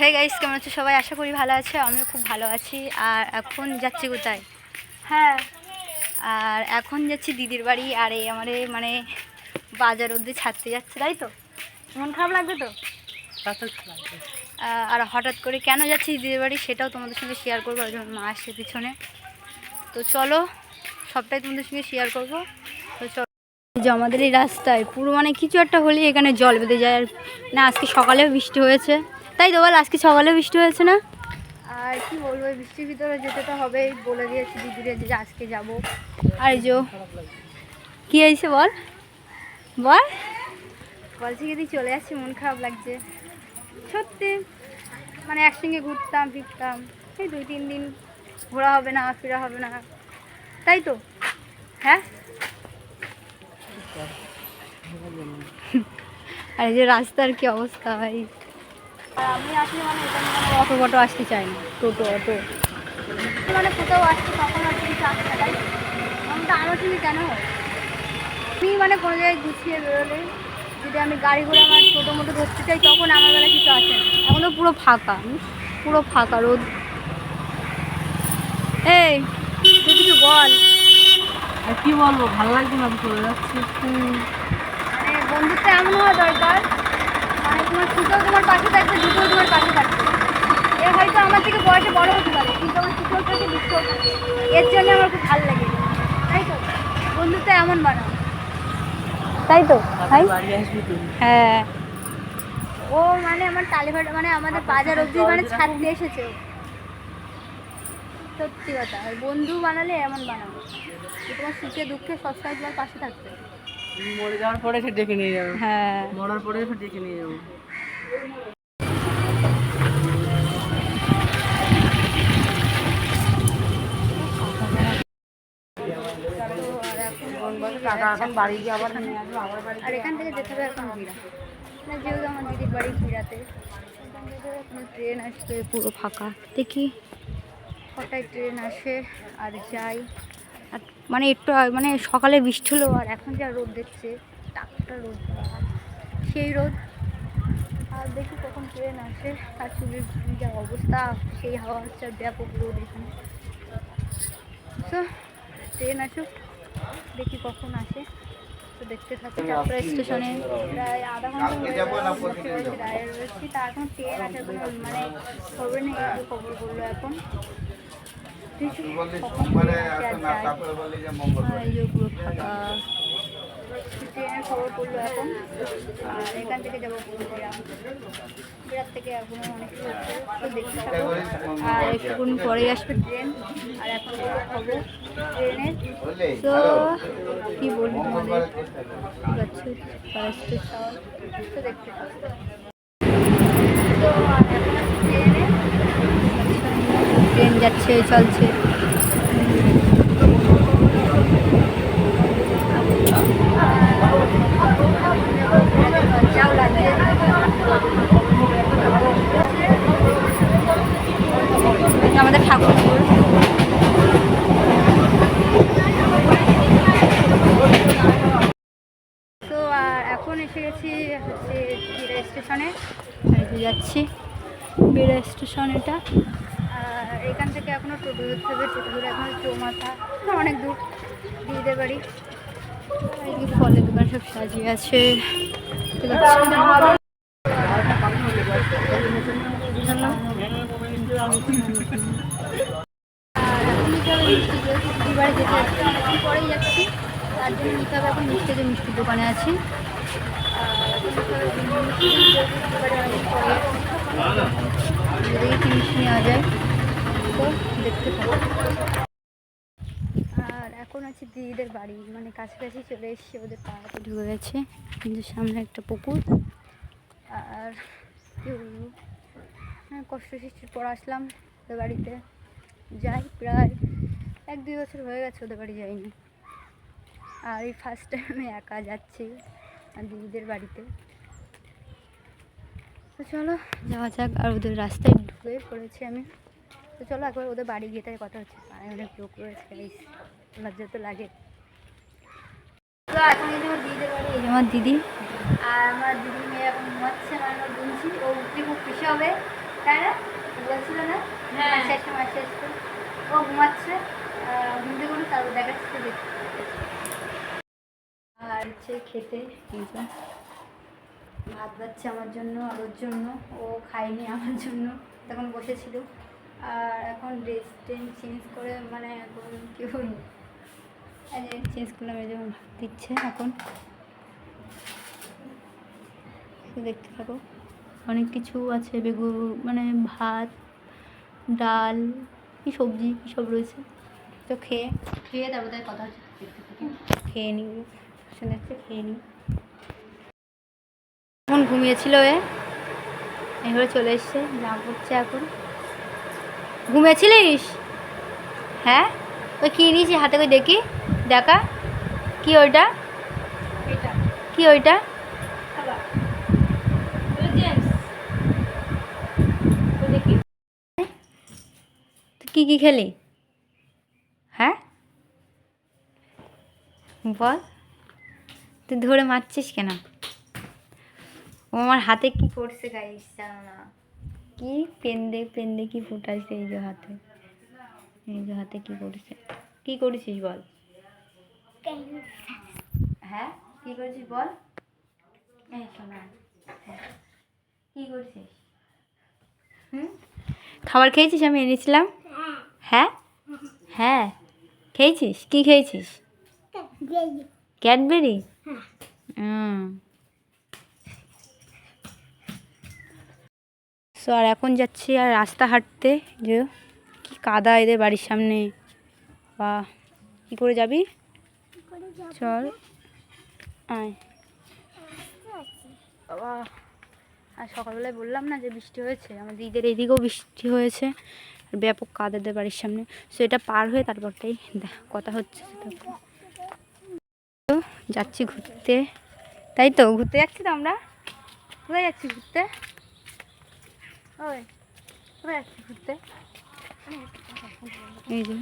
Hey guys কেমন আছো সবাই? আশা করি ভালো আছে আমিও খুব ভালো আছি। আর এখন যাচ্ছি কোথায়? হ্যাঁ। আর এখন যাচ্ছি দিদির বাড়ি আর এই আমার এই মানে বাজার অবধি ছাড়তে যাচ্ছে তাই তো? মন খারাপ লাগবে তো? আর হঠাৎ করে কেন যাচ্ছি দিদির বাড়ি সেটাও তোমাদের সঙ্গে শেয়ার করব আর মা আসছে পিছনে। তো চলো সবটাই তোমাদের সঙ্গে শেয়ার করব। তো চলো। এই যে আমাদের এই রাস্তায় পুরো মানে কিছু একটা হলেই এখানে জল বেঁধে যায়। আর না আজকে সকালেও বৃষ্টি হয়েছে। তাই তো বল আজকে সকালেও বৃষ্টি হয়েছে না? আর কি বলব বৃষ্টির ভিতরে যেতে তো হবেই বলে দিয়েছি দিদিরে যে আজকে যাব। আর যে কী হয়েছে বল? বল। বলছি যদি চলে আসছি মন খারাপ লাগছে। সত্যি মানে একসঙ্গে ঘুরতাম ফিরতাম। এই দুই তিন দিন ঘোরা হবে না ফেরা হবে না। তাই তো? হ্যাঁ? আর যে রাস্তার কি অবস্থা ভাই? আমি আসলে মানে এখানে মানে অটো ফটো আসতে চাই না। টোটো অটো? মানে কোথাও আসছি তখন আর কিছু আসতে চাই তো আমার সঙ্গে কেন? আমি মানে কোনো জায়গায় গুছিয়ে বেরোলে যদি আমি গাড়ি ঘোড়া আমার ছোটো মোটো ধরতে চাই তখন আমার বেলা কিছু আসে না। এখন তো পুরো ফাঁকা পুরো ফাঁকা রোদ। এই তুই কিছু বল। আর কি বলব ভালো লাগছে না আমি চলে যাচ্ছি। মানে বন্ধুত্ব এমন হওয়া দরকার মানে তোমার সুখেও তোমার পাশে থাকবে দুটোও তোমার পাশে থাকবে। এ হয়তো আমার থেকে বয়সে বড় হতে পারে কিন্তু আমার সুখেও থাকে থাকে এর জন্য আমার খুব ভালো লাগে। তাই তো? বন্ধুত্ব এমন বানাও। তাই তো? বাড়ি হ্যাঁ। ও মানে আমার টালিঘাট মানে আমাদের বাজার অবধি মানে ছাড়তে এসেছে। সত্যি কথা। বন্ধু বানালে এমন বানাবো তোমার সুখে দুঃখে সবসময় তোমার পাশে থাকবে তুমি মরে যাওয়ার পরে সে ডেকে নিয়ে যাব। হ্যাঁ। মরার পরে সে ডেকে নিয়ে যাব। টাকা এখন বাড়ি গিয়ে আবার নিয়ে আসব আবার বাড়ি আর এখান থেকে যেতে হবে এখন ভিড়া না যেহেতু আমার দিদির বাড়ি ভিড়াতে এখন ট্রেন আসবে পুরো ফাঁকা। দেখি। কটায় ট্রেন আসে আর যাই। আর মানে একটু মানে সকালে বৃষ্টি হলো আর এখন যা রোদ দেখছে টাকটা রোদ। সেই রোদ, আর দেখি কখন ট্রেন আসে। আর চুলের যা অবস্থা, সেই হাওয়া হচ্ছে আর ব্যাপক রোদ এখানে। তো, ট্রেন আসুক, দেখি কখন আসে। তো দেখতে থাকি চাপড়া স্টেশনে। প্রায় আধা ঘণ্টা দাঁড়িয়ে রয়েছি তা এখন ট্রেন আসার কোনো মানে খবর নেই খবর বলল এখন? ট্রেনের খবর পড়ল এখন। আর এখান থেকে যাব পুরো বিরাট থেকে এখনও অনেক দেখতে থাকো আর একটুক্ষণ পরেই আসবে ট্রেন, আর এখন খবর ট্রেনের তো কি বলব তোমাদের যাচ্ছে ফরেস্ট তো দেখতে থাকো আছে যাচ্ছে চলছে। আমাদের ঠাকুরপুর। তো এখন এসে গেছি হচ্ছে স্টেশনে। যাচ্ছি। বিড়া স্টেশন এটা। এখান থেকে এখনও টোটো ধরতে হবে। টোটো ধরে এখন চৌমাথা অনেক দূর। দিদিদের বাড়ি। এইদিকে ফলের দোকান সব সাজিয়ে আছে। এখন মিষ্টি পরেই যাচ্ছি তার জন্য এখন মিষ্টির দোকানে আছি এখন যদি মিষ্টি নেওয়া যায় তো দেখতে থাকো আর এখন আছে দিদিদের বাড়ি মানে কাছাকাছি চলে এসছে ওদের পাড়াতে। ঢুকে গেছে কিন্তু সামনে একটা পুকুর। আর কি বলব? হ্যাঁ কষ্ট সৃষ্টির পর আসলাম ওদের বাড়িতে। যাই, প্রায় এক দুই বছর হয়ে গেছে ওদের বাড়ি যাইনি। আর এই ফার্স্ট টাইম আমি একা যাচ্ছি দিদিদের বাড়িতে। তো চলো, যাওয়া যাক। আর ওদের রাস্তায় ঢুকে পড়েছি আমি। তো চলো একবার ওদের বাড়ি গিয়ে তাই কথা হচ্ছে। পাড়ায় অনেক লোক রয়েছে লজ্জা তো লাগে। তো এখন এই আমার দিদিদের বাড়ি এই আমার দিদি। আর আমার দিদি মেয়ে এখন ঘুমাচ্ছে মানে গুনছি ও উঠতে খুব খুশি হবে তাই না? বলছিল না? হ্যাঁ। আসবে মাসে আসবে ও ঘুমাচ্ছে ঘুম থেকে উঠে তারপর দেখাচ্ছে আর হচ্ছে খেতে ভাত বাচ্ছে আমার জন্য আর ওর জন্য। ও খায়নি আমার জন্য তখন বসেছিল। আর এখন ড্রেস টেন চেঞ্জ করে মানে এখন কি চেঞ্জ করলাম, এই যেমন দিচ্ছে এখন। দেখতে থাকো। অনেক কিছু আছে, বেগুন মানে ভাত, ডাল, কি সবজি, কী সব রয়েছে। তো খেয়ে খেয়ে তারপর তার কথা হচ্ছে। খেয়ে নিই। শুনে যাচ্ছে খেয়ে নিই। এখন ঘুমিয়েছিল এ। এবারে চলে এসছে, জামা পড়ছে এখন। ঘুমিয়েছিলিস হ্যাঁ? ওই কী নিয়েছি হাতে করে দেখি। দেখা। কি ওইটা? কি ওইটা? কী কী খেলি? হ্যাঁ? বল। তুই ধরে মারছিস কেন? ও আমার হাতে কি করছে গাইস জানো না। কি পেন্দে পেন্দে কি ফুটাইছে এই যে হাতে? এই যে হাতে কি করছে? কি করেছিস বল? হ্যাঁ কি করেছিস বল? এই শোনা হ্যাঁ কি করছিস? হুম? খাবার খেয়েছিস? আমি এনেছিলাম। হ্যাঁ? হ্যাঁ। খেয়েছিস? কি খেয়েছিস? ক্যাডবেরি। হুম। সো আর এখন যাচ্ছি আর রাস্তা হাঁটতে, যে কি কাদা এদের বাড়ির সামনে। বা কী করে যাবি? চল। আর সকালবেলায় বললাম না যে বৃষ্টি হয়েছে? আমাদের ঈদের এদিকেও বৃষ্টি হয়েছে ব্যাপক কাদাদের বাড়ির সামনে। সো এটা পার হয়ে তারপরটাই কথা হচ্ছে যাচ্ছি ঘুরতে। তাই তো, ঘুরতে যাচ্ছি তো আমরা? কোথায় যাচ্ছি ঘুরতে? ঘুরতে। এই যে।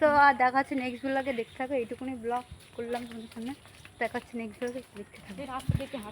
তো আর দেখা হচ্ছে নেক্সট ব্লগে দেখতে থাকো এইটুকুনি ব্লগ করলাম তোমাদের সামনে। দেখা হচ্ছে নেক্সট ব্লগে দেখতে থাকো।